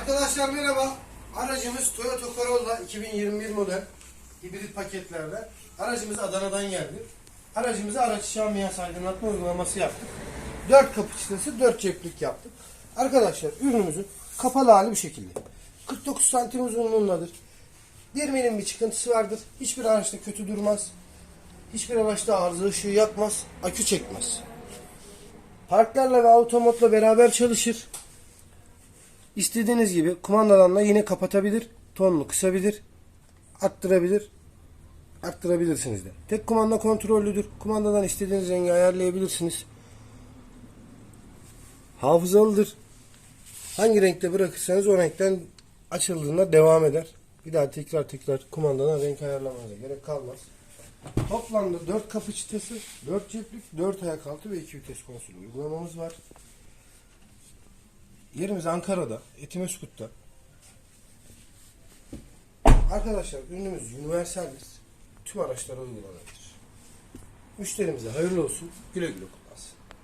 Arkadaşlar merhaba. Aracımız Toyota Corolla 2021 model hibrit paketlerle. Aracımız Adana'dan geldi. Aracımıza araç ambiyans aydınlatma uygulaması yaptık. 4 kapı çıtası 4 ceplik yaptık. Arkadaşlar ürünümüzün kapalı hali bu şekilde. 49 santim uzunluğundadır. Dirmenin bir çıkıntısı vardır. Hiçbir araçta kötü durmaz. Hiçbir araçta arıza ışığı yakmaz. Akü çekmez. Parklarla ve automotla beraber çalışır. İstediğiniz gibi kumandalarla yine kapatabilir, tonunu kısabilir, arttırabilir, arttırabilirsiniz de. Tek kumanda kontrollüdür. Kumandadan istediğiniz rengi ayarlayabilirsiniz. Hafızalıdır. Hangi renkte bırakırsanız o renkten açıldığında devam eder. Bir daha tekrar tekrar kumandadan renk ayarlamanıza gerek kalmaz. Toplamda 4 kapı çıtası, 4 ceplik, 4 ayak altı ve 2 vites konsolu uygulamamız var. Yerimiz Ankara'da, Etimeskut'ta. Arkadaşlar ürünümüz universaldir. Tüm araçlara uygulanabilir. Müşterimize hayırlı olsun. Güle güle kullanın.